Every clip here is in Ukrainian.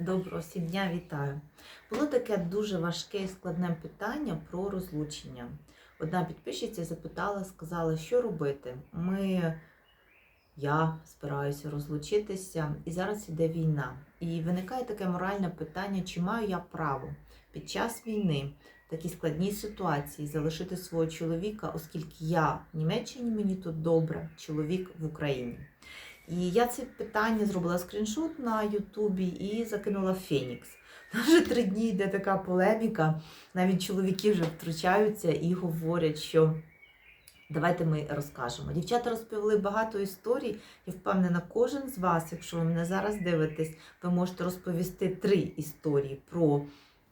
Доброго всім дня, вітаю. Було таке дуже важке і складне питання про розлучення. Одна підписчиця запитала, сказала, що робити. Ми, я збираюся розлучитися, і зараз іде війна. І виникає таке моральне питання, чи маю я право під час війни в такій складній ситуації залишити свого чоловіка, оскільки я в Німеччині мені тут добре, чоловік в Україні. І я це питання зробила скріншот на Ютубі і закинула в Фенікс. Вже три дні йде така полеміка. Навіть чоловіки вже втручаються і говорять, що давайте ми розкажемо. Дівчата розповіли багато історій. Я впевнена, кожен з вас, якщо ви мене зараз дивитесь, ви можете розповісти три історії про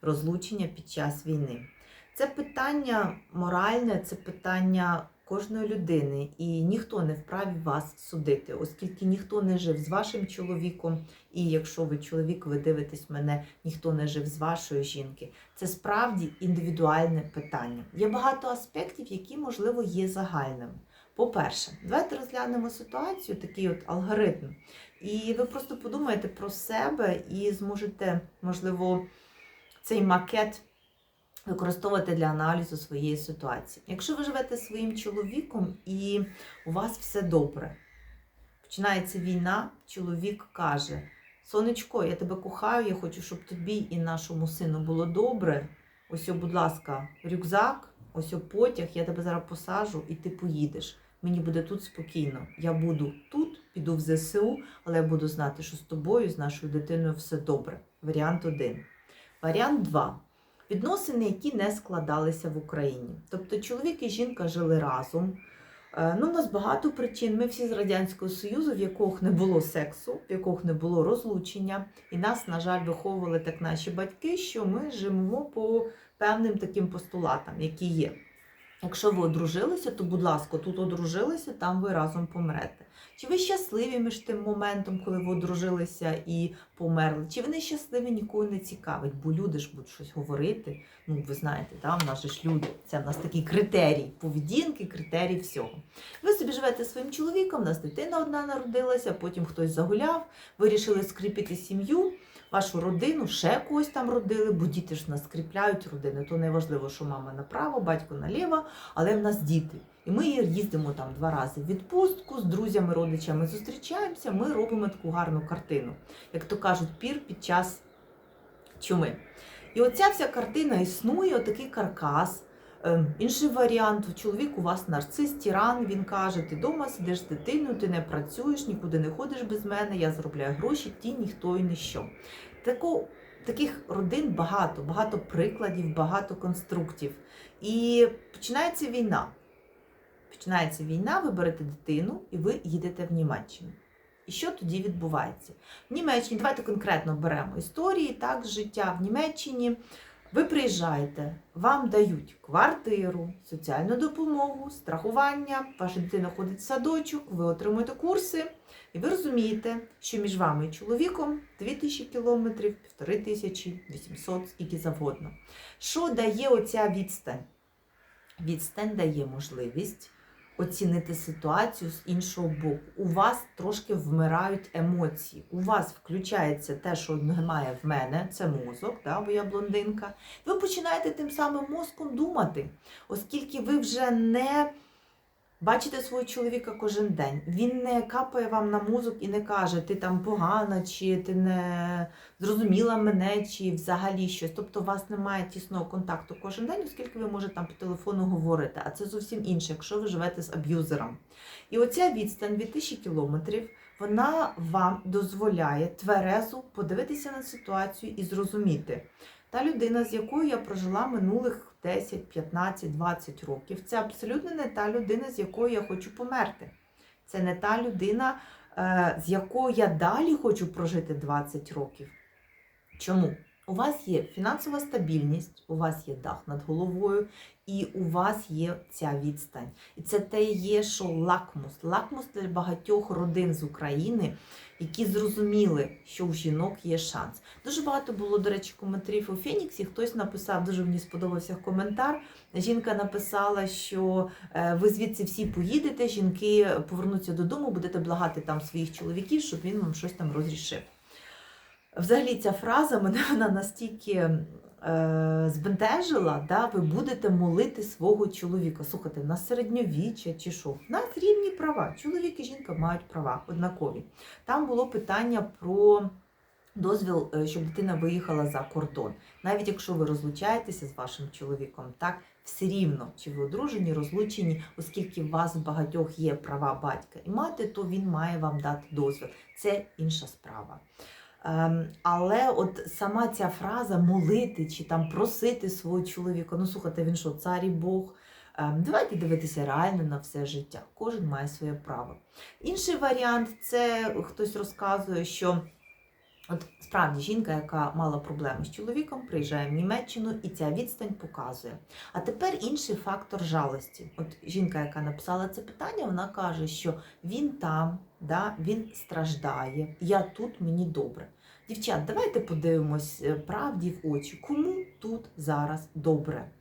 розлучення під час війни. Це питання моральне, це питання кожної людини, і ніхто не вправі вас судити, оскільки ніхто не жив з вашим чоловіком, і якщо ви чоловік, ви дивитесь мене, ніхто не жив з вашої жінки. Це справді індивідуальне питання. Є багато аспектів, які, можливо, є загальними. По-перше, давайте розглянемо ситуацію, такий от алгоритм. І ви просто подумаєте про себе і зможете, можливо, цей макет використовувати для аналізу своєї ситуації. Якщо ви живете своїм чоловіком і у вас все добре, починається війна, чоловік каже: Сонечко, я тебе кохаю, я хочу, щоб тобі і нашому сину було добре. Ось, будь ласка, рюкзак, ось потяг, я тебе зараз посажу і ти поїдеш. Мені буде тут спокійно. Я буду тут, піду в ЗСУ, але я буду знати, що з тобою, з нашою дитиною все добре. Варіант один. Варіант 2. Відносини, які не складалися в Україні. Тобто чоловік і жінка жили разом. Е, Ну, у нас багато причин. Ми всі з Радянського Союзу, в яких не було сексу, в яких не було розлучення. І нас, на жаль, виховували так наші батьки, що ми живемо по певним таким постулатам, які є. Якщо ви одружилися, то, будь ласка, тут одружилися, там ви разом помрете. Чи ви щасливі між тим моментом, коли ви одружилися і померли? Чи вони щасливі, нікого не цікавить? Бо люди ж будуть щось говорити. Ну, ви знаєте, да, в нас же ж люди. Це в нас такий критерій поведінки, критерій всього. Ви собі живете своїм чоловіком, у нас дитина одна народилася, потім хтось загуляв, вирішили скріпити сім'ю, вашу родину, ще когось там родили, бо діти ж нас скріпляють родини. То не важливо, що мама направо, батько наліво, але в нас діти. І ми їздимо там два рази в відпустку з друзями, родичами зустрічаємося, ми робимо таку гарну картину. Як то кажуть, пір під час чуми. І оця вся картина існує, отакий каркас. Ем, Інший варіант, чоловік у вас нарцис, тиран, він каже, ти вдома сидиш з дитиною, ти не працюєш, нікуди не ходиш без мене, я заробляю гроші, ті ніхто і ніщо. Тако, таких родин багато, багато прикладів, багато конструктів. І починається війна. Починається війна, ви берете дитину і ви їдете в Німеччину. І що тоді відбувається? В Німеччині, давайте конкретно беремо історії, так, життя в Німеччині. Ви приїжджаєте, вам дають квартиру, соціальну допомогу, страхування, ваша дитина ходить в садочок, ви отримуєте курси, і ви розумієте, що між вами і чоловіком 2000 кілометрів, 1500, 800, скільки завгодно. Що дає оця відстань? Відстань дає можливість оцінити ситуацію з іншого боку. У вас трошки вмирають емоції. У вас включається те, що немає в мене, це мозок, да, бо я блондинка. Ви починаєте тим самим мозком думати, оскільки ви вже не бачите свого чоловіка кожен день. Він не капає вам на мозок і не каже, ти там погана, чи ти не зрозуміла мене, чи взагалі щось. Тобто у вас немає тісного контакту кожен день, оскільки ви можете там по телефону говорити. А це зовсім інше, якщо ви живете з аб'юзером. І оця відстань від тисячі кілометрів. Вона вам дозволяє тверезо подивитися на ситуацію і зрозуміти. Та людина, з якою я прожила минулих 10, 15, 20 років, це абсолютно не та людина, з якою я хочу померти. Це не та людина, е, з якою я далі хочу прожити 20 років. Чому? У вас є фінансова стабільність, у вас є дах над головою, і у вас є ця відстань. І це те є, що лакмус. Лакмус для багатьох родин з України, які зрозуміли, що у жінок є шанс. Дуже багато було, до речі, коментарів у Феніксі. Хтось написав, дуже мені сподобався коментар. Жінка написала, що е, ви звідси всі поїдете, жінки повернуться додому, будете благати там своїх чоловіків, щоб він вам щось там розрішив. Взагалі ця фраза мене вона настільки е, збентежила, да, ви будете молити свого чоловіка. Слухайте, на середньовіччя чи що? У рівні права. Чоловік і жінка мають права однакові. Там було питання про дозвіл, е, щоб дитина виїхала за кордон. Навіть якщо ви розлучаєтеся з вашим чоловіком, так все рівно, чи ви одружені, розлучені, оскільки у вас в багатьох є права батька і мати, то він має вам дати дозвіл. Це інша справа. Ем, але от сама ця фраза молити чи там просити свого чоловіка, ну слухайте, він що, цар і Бог. Ем, Давайте дивитися реально на все життя. Кожен має своє право. Інший варіант це хтось розказує, що от справді жінка, яка мала проблеми з чоловіком, приїжджає в Німеччину і ця відстань показує. А тепер інший фактор жалості. От жінка, яка написала це питання, вона каже, що він там, да, він страждає, я тут, мені добре. Дівчат, давайте подивимось е, правді в очі, кому тут зараз добре.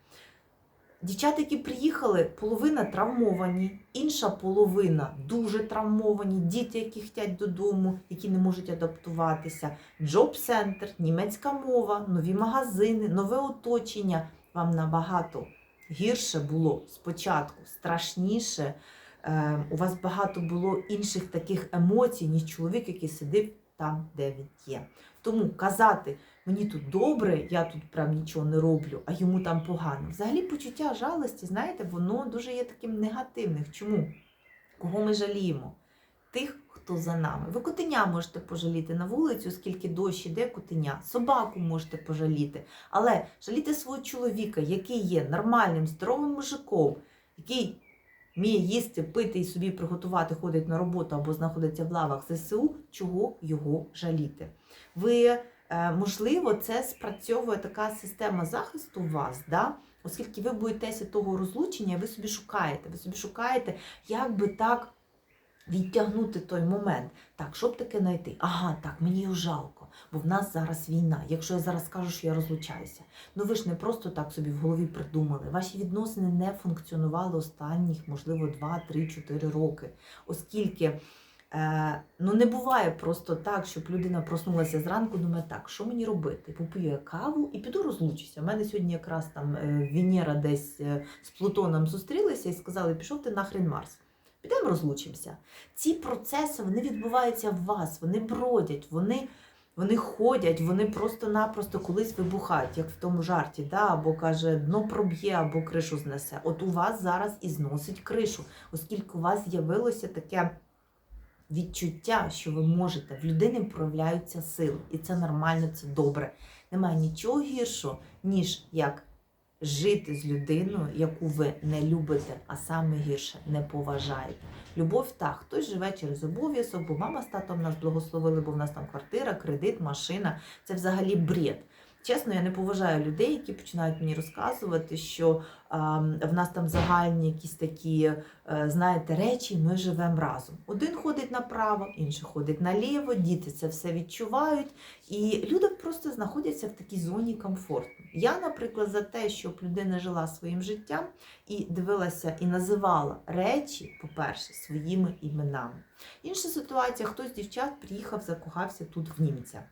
Дівчата, які приїхали, половина травмовані, інша половина дуже травмовані, діти, які хочуть додому, які не можуть адаптуватися, джоб-центр, німецька мова, нові магазини, нове оточення. Вам набагато гірше було спочатку, страшніше. Е, у вас багато було інших таких емоцій, ніж чоловік, який сидив там, де він є. Тому казати, мені тут добре, я тут прям нічого не роблю, а йому там погано. Взагалі почуття жалості, знаєте, воно дуже є таким негативним. Чому? Кого ми жаліємо? Тих, хто за нами. Ви котеня можете пожаліти на вулицю, скільки дощ іде котеня, собаку можете пожаліти, але жаліти свого чоловіка, який є нормальним, здоровим мужиком, який вміє їсти, пити і собі приготувати, ходить на роботу або знаходиться в лавах ЗСУ, чого його жаліти? Ви, можливо, це спрацьовує така система захисту у вас, да? оскільки ви боїтеся того розлучення, ви собі шукаєте, ви собі шукаєте, як би так відтягнути той момент. Так, щоб таке знайти? Ага, так, мені його жалко, бо в нас зараз війна. Якщо я зараз скажу, що я розлучаюся, ну ви ж не просто так собі в голові придумали. Ваші відносини не функціонували останніх, можливо, 2, 3, 4 роки, оскільки. Е, ну, не буває просто так, щоб людина проснулася зранку, думає, так, що мені робити? Поп'ю я каву і піду розлучуся. У мене сьогодні якраз там е, Венера десь е, з Плутоном зустрілися і сказали, пішов ти нахрен Марс. Підемо розлучимося. Ці процеси вони відбуваються в вас, вони бродять, вони, вони ходять, вони просто-напросто колись вибухають, як в тому жарті, да? або каже, дно проб'є, або кришу знесе. От у вас зараз і зносить кришу, оскільки у вас з'явилося таке відчуття, що ви можете, в людини проявляються сили. І це нормально, це добре. Немає нічого гіршого, ніж як жити з людиною, яку ви не любите, а саме гірше не поважаєте. Любов так, хтось живе через обов'язок, бо мама з татом нас благословили, бо в нас там квартира, кредит, машина. Це взагалі бред. Чесно, я не поважаю людей, які починають мені розказувати, що а, в нас там загальні якісь такі, а, знаєте, речі, ми живемо разом. Один ходить направо, інший ходить наліво, діти це все відчувають, і люди просто знаходяться в такій зоні комфорту. Я, наприклад, за те, щоб людина жила своїм життям і дивилася і називала речі, по-перше, своїми іменами. Інша ситуація, хтось з дівчат приїхав, закохався тут в німця.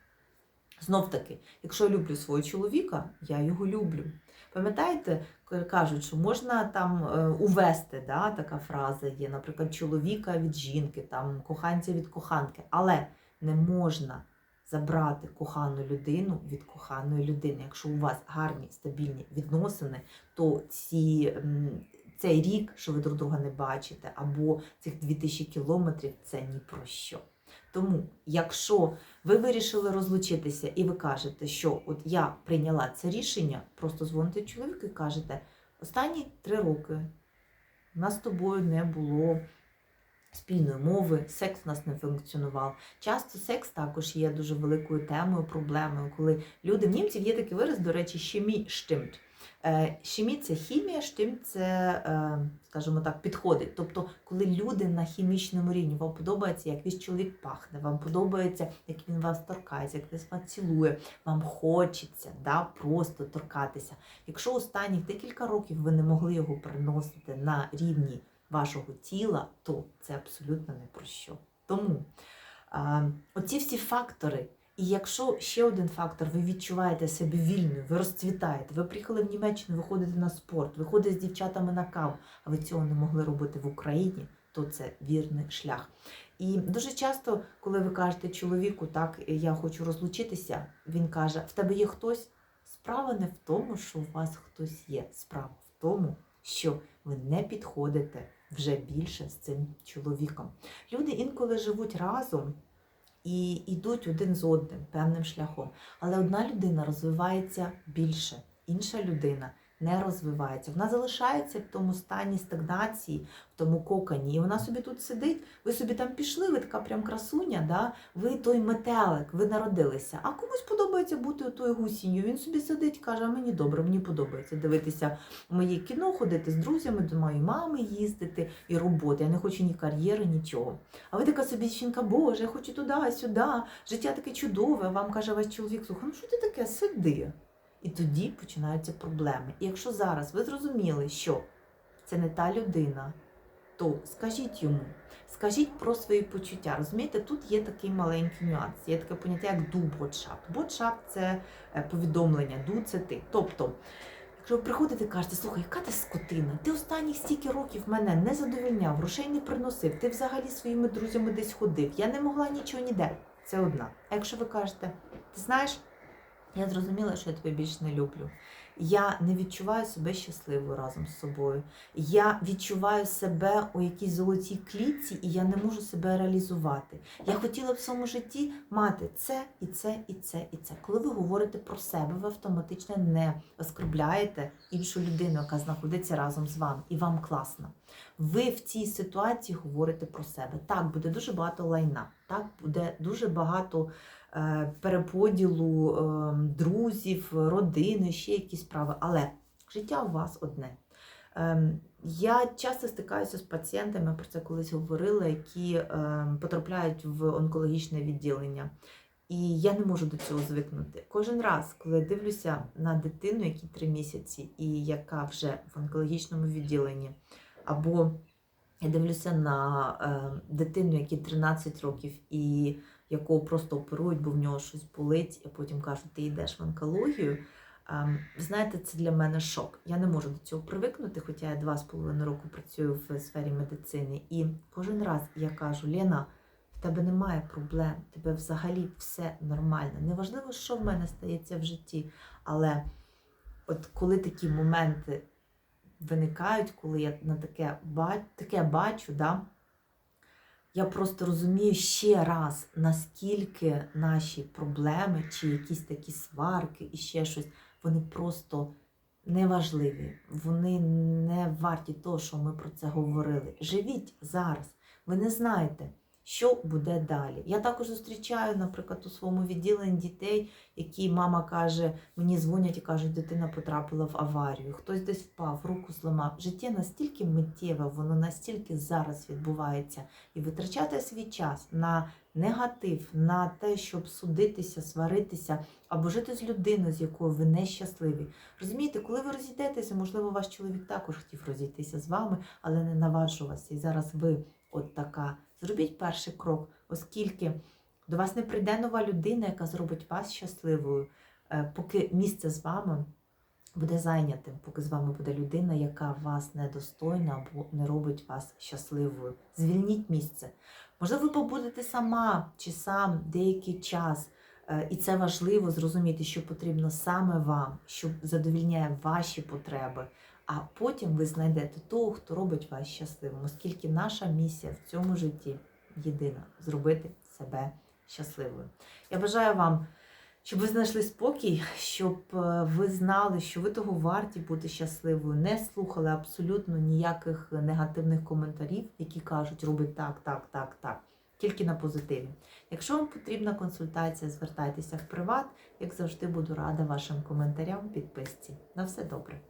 Знов таки, якщо я люблю свого чоловіка, я його люблю. Пам'ятаєте, кажуть, що можна там е, увести, да, така фраза є, наприклад, чоловіка від жінки, там коханця від коханки, але не можна забрати кохану людину від коханої людини. Якщо у вас гарні стабільні відносини, то ці, цей рік, що ви друг друга не бачите, або цих 2000 кілометрів це ні про що. Тому, якщо ви вирішили розлучитися і ви кажете, що от я прийняла це рішення, просто дзвоните чоловіку і кажете, останні три роки у нас з тобою не було спільної мови, секс у нас не функціонував. Часто секс також є дуже великою темою, проблемою, коли люди в німців є такий вираз, до речі, щемі штимт. Е, Хімі це хімія, штим це, е, скажімо так, підходить. Тобто, коли люди на хімічному рівні, вам подобається, як ваш чоловік пахне, вам подобається, як він вас торкається, як він вас цілує, вам хочеться да, просто торкатися. Якщо останніх декілька років ви не могли його переносити на рівні вашого тіла, то це абсолютно не про що. Тому оці всі фактори, І якщо ще один фактор, ви відчуваєте себе вільною, ви розцвітаєте, ви приїхали в Німеччину, ви ходите на спорт, ви ходите з дівчатами на каву, а ви цього не могли робити в Україні, то це вірний шлях. І дуже часто, коли ви кажете чоловіку, так я хочу розлучитися, він каже: в тебе є хтось. Справа не в тому, що у вас хтось є. Справа в тому, що ви не підходите вже більше з цим чоловіком. Люди інколи живуть разом і йдуть один з одним певним шляхом. Але одна людина розвивається більше, інша людина не розвивається. Вона залишається в тому стані стагнації, в тому кокані. І вона собі тут сидить, ви собі там пішли, ви така прям красуня, да? ви той метелик, ви народилися. А комусь подобається бути тою гусінню. Він собі сидить, каже, а мені добре, мені подобається дивитися моє кіно, ходити з друзями, до моєї мами їздити і роботи. Я не хочу ні кар'єри, нічого. А ви така собі жінка, Боже, я хочу туди, сюди. Життя таке чудове. Вам каже ваш чоловік, слухай, ну що ти таке? Сиди. І тоді починаються проблеми. І якщо зараз ви зрозуміли, що це не та людина, то скажіть йому, скажіть про свої почуття. Розумієте, тут є такий маленький нюанс, є таке поняття, як do ботшап. Це е, повідомлення, do це ти. Тобто, якщо ви приходите і кажете, слухай, яка ти скотина, ти останніх стільки років мене не задовільняв, грошей не приносив, ти взагалі своїми друзями десь ходив, я не могла нічого ніде. Це одна. А якщо ви кажете, ти знаєш, я зрозуміла, що я тебе більше не люблю. Я не відчуваю себе щасливою разом з собою. Я відчуваю себе у якійсь золотій клітці, і я не можу себе реалізувати. Я хотіла в своєму житті мати це і це, і це, і це. Коли ви говорите про себе, ви автоматично не оскорбляєте іншу людину, яка знаходиться разом з вами, і вам класно. Ви в цій ситуації говорите про себе. Так, буде дуже багато лайна, так буде дуже багато переподілу е, друзів, родини, ще якісь справи. Але життя у вас одне. Е, я часто стикаюся з пацієнтами, про це колись говорила, які е, потрапляють в онкологічне відділення. І я не можу до цього звикнути. Кожен раз, коли я дивлюся на дитину, якій три місяці, і яка вже в онкологічному відділенні, або я дивлюся на е, дитину, якій 13 років, і якого просто оперують, бо в нього щось болить, а потім кажуть, ти йдеш в онкологію. Ем, знаєте, це для мене шок. Я не можу до цього привикнути, хоча я два з половиною року працюю в сфері медицини. І кожен раз я кажу: Лена, в тебе немає проблем, в тебе взагалі все нормально. Неважливо, що в мене стається в житті, але от коли такі моменти виникають, коли я на таке, таке бачу, да, я просто розумію ще раз, наскільки наші проблеми чи якісь такі сварки і ще щось, вони просто неважливі. Вони не варті того, що ми про це говорили. Живіть зараз. Ви не знаєте, що буде далі. Я також зустрічаю, наприклад, у своєму відділенні дітей, які мама каже, мені дзвонять і кажуть, дитина потрапила в аварію, хтось десь впав, руку зламав. Життя настільки миттєве, воно настільки зараз відбувається, і витрачати свій час на негатив, на те, щоб судитися, сваритися або жити з людиною, з якою ви нещасливі. Розумієте, коли ви розійдетеся, можливо, ваш чоловік також хотів розійтися з вами, але не наважувався. І зараз ви от така. Зробіть перший крок, оскільки до вас не прийде нова людина, яка зробить вас щасливою, е, поки місце з вами буде зайнятим, поки з вами буде людина, яка вас недостойна або не робить вас щасливою. Звільніть місце. Можливо, ви побудете сама чи сам деякий час. Е, І це важливо зрозуміти, що потрібно саме вам, що задовільняє ваші потреби. А потім ви знайдете того, хто робить вас щасливим, оскільки наша місія в цьому житті єдина зробити себе щасливою. Я бажаю вам, щоб ви знайшли спокій, щоб е, ви знали, що ви того варті бути щасливою, не слухали абсолютно ніяких негативних коментарів, які кажуть, роби так, так, так, так. Тільки на позитиві. Якщо вам потрібна консультація, звертайтеся в приват. Як завжди, буду рада вашим коментарям, підписці. На все добре.